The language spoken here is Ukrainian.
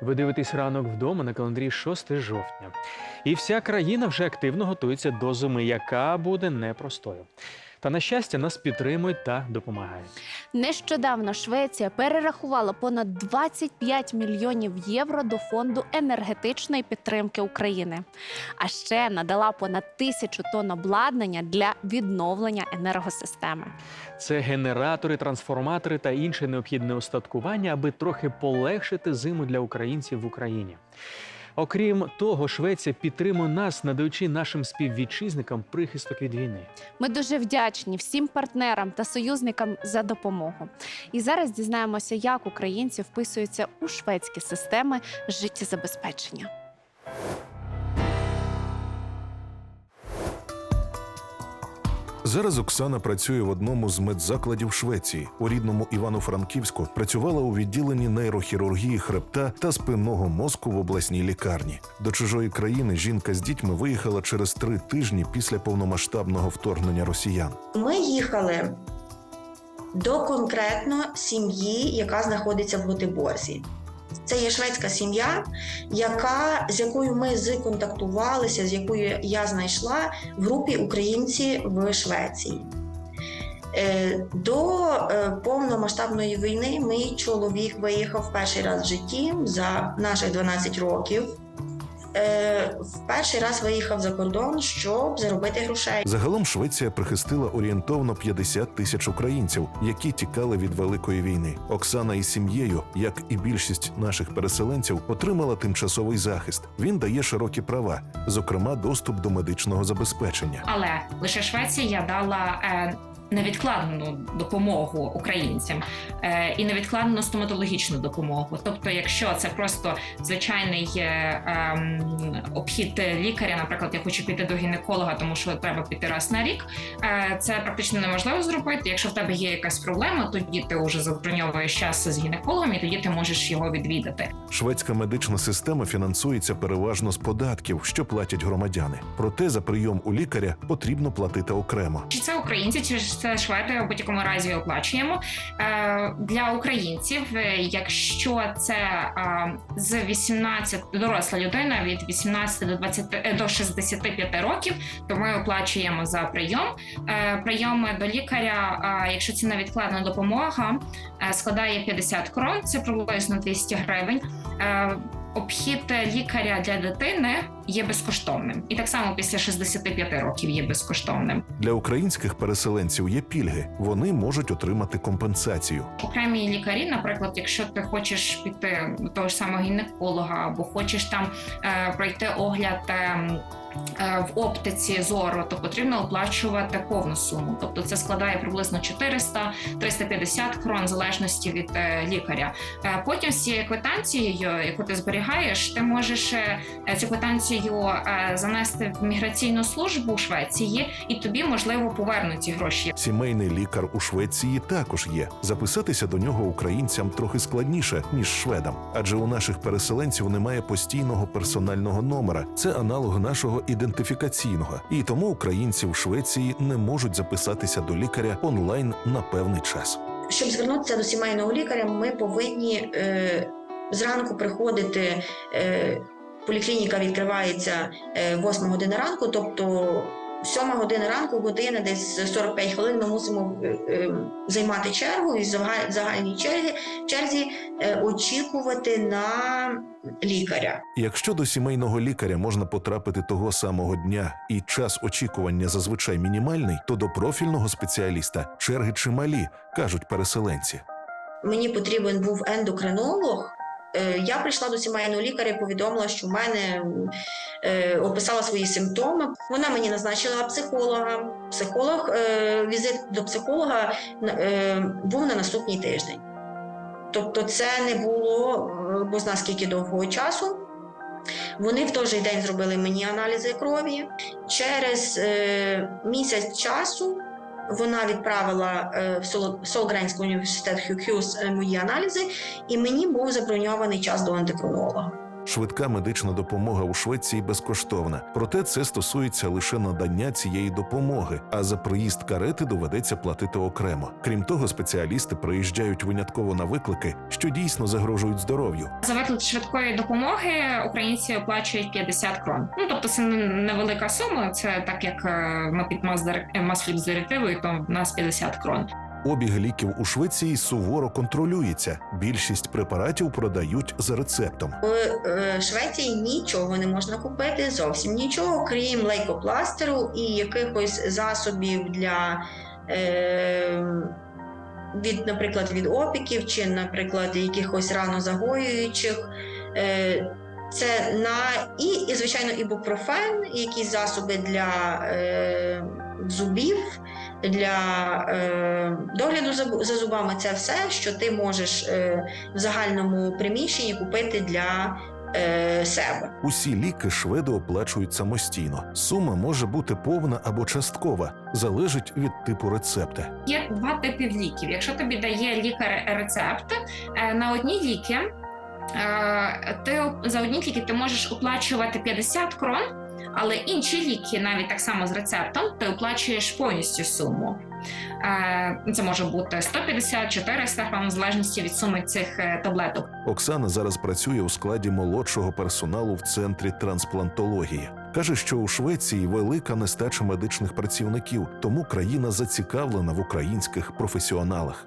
Ви дивитесь ранок вдома на календарі 6 жовтня. І вся країна вже активно готується до зими, яка буде непростою. Та на щастя нас підтримують та допомагають. Нещодавно Швеція перерахувала понад 25 мільйонів євро до фонду енергетичної підтримки України. А ще надала понад тисячу тонн обладнання для відновлення енергосистеми. Це генератори, трансформатори та інше необхідне устаткування, аби трохи полегшити зиму для українців в Україні. Окрім того, Швеція підтримує нас, надаючи нашим співвітчизникам прихисток від війни. Ми дуже вдячні всім партнерам та союзникам за допомогу. І зараз дізнаємося, як українці вписуються у шведські системи життєзабезпечення. Зараз Оксана працює в одному з медзакладів Швеції. У рідному Івано-Франківську працювала у відділенні нейрохірургії хребта та спинного мозку в обласній лікарні. До чужої країни жінка з дітьми виїхала через три тижні після повномасштабного вторгнення росіян. Ми їхали до конкретно сім'ї, яка знаходиться в Готиборзі. Це є шведська сім'я, яка, з якою ми зконтактувалися, з якою я знайшла в групі Українці в Швеції. Е, До е, повномасштабної війни мій чоловік виїхав перший раз в житті за наших 12 років. Е, В перший раз виїхав за кордон, щоб заробити грошей. Загалом Швеція прихистила орієнтовно 50 тисяч українців, які тікали від великої війни. Оксана із сім'єю, як і більшість наших переселенців, отримала тимчасовий захист. Він дає широкі права, зокрема доступ до медичного забезпечення. Але лише Швеція дала е, невідкладну допомогу українцям е, і невідкладну стоматологічну допомогу. Тобто, якщо це просто звичайний е, ем, обхід лікаря, наприклад, я хочу піти до гінеколога, тому що треба піти раз на рік. е, Це практично неможливо зробити. Якщо в тебе є якась проблема, тоді ти вже заброньовуєш час з гінекологом, і тоді ти можеш його відвідати. Шведська медична система фінансується переважно з податків, що платять громадяни. Проте за прийом у лікаря потрібно платити окремо. Чи це українці, чи ж це шведи в будь-якому разі оплачуємо Е, для українців. е, Якщо це е, з 18 доросла людина від 18 до 20 е, до 65 років, то ми оплачуємо за прийом. Е, Прийом до лікаря, якщо це невідкладна допомога, складає 50 крон, це приблизно 200 гривень. Е, Обхід лікаря для дитини є безкоштовним, і так само після 65 років є безкоштовним. Для українських переселенців є пільги. Вони можуть отримати компенсацію. Окремі лікарі, наприклад, якщо ти хочеш піти до того ж самого гінеколога, або хочеш там е, пройти огляд. е, В оптиці зору, то потрібно оплачувати повну суму. Тобто це складає приблизно 400-350 крон, в залежності від е, лікаря. Е, Потім з цією квитанцією, яку ти зберігаєш, ти можеш е, цю квитанцію е, занести в міграційну службу Швеції, і тобі можливо повернуть ці гроші. Сімейний лікар у Швеції також є. Записатися до нього українцям трохи складніше ніж шведам, адже у наших переселенців немає постійного персонального номера. Це аналог нашого ідентифікаційного, і тому українці в Швеції не можуть записатися до лікаря онлайн на певний час. Щоб звернутися до сімейного лікаря, ми повинні е, зранку приходити. Е, поліклініка відкривається е, 8 години ранку, тобто 7 година ранку, година, десь 45 хвилин ми мусимо е, е, займати чергу і в загальній черзі, черзі е, очікувати на лікаря. Якщо до сімейного лікаря можна потрапити того самого дня і час очікування зазвичай мінімальний, то до профільного спеціаліста черги чималі, кажуть переселенці. Мені потрібен був ендокринолог. Е, Я прийшла до сімейного лікаря і повідомила, що в мене е, описала свої симптоми. Вона мені назначила психолога. Психолог, е, візит до психолога був на наступний тиждень. Тобто, це не було бо зна скільки довгого часу. Вони в той же день зробили мені аналізи крові. Через місяць часу вона відправила е, в Солгренський університет Хюкюс е, мої аналізи, і мені був заброньований час до ендокринолога. Швидка медична допомога у Швеції безкоштовна, проте це стосується лише надання цієї допомоги. А за проїзд карети доведеться платити окремо. Крім того, спеціалісти приїжджають винятково на виклики, що дійсно загрожують здоров'ю. За виклик швидкої допомоги українці оплачують 50 крон. Ну тобто це не- невелика сума. Це так як е, ми під Масфліп з директивою, то в нас 50 крон. Обіг ліків у Швеції суворо контролюється. Більшість препаратів продають за рецептом. В е, Швеції нічого не можна купити, зовсім нічого, крім лейкопластеру і якихось засобів для. Е, від, наприклад, від опіків чи, наприклад, якихось ранозагоюючих. Е, це на і, і, звичайно, ібупрофен, якісь засоби для е, зубів, для е, догляду за, за зубами. Це все, що ти можеш е, в загальному приміщенні купити для е, себе. Усі ліки шведи оплачують самостійно. Сума може бути повна або часткова, залежить від типу рецепта. Є два типи ліків. Якщо тобі дає лікар рецепт е, на одні ліки, е, ти за одні ліки ти можеш оплачувати 50 крон, але інші ліки, навіть так само з рецептом, ти оплачуєш повністю суму. Е, Це може бути 150, 400 крон, в залежності від суми цих е, таблеток. Оксана зараз працює у складі молодшого персоналу в центрі трансплантології. Каже, що у Швеції велика нестача медичних працівників, тому країна зацікавлена в українських професіоналах.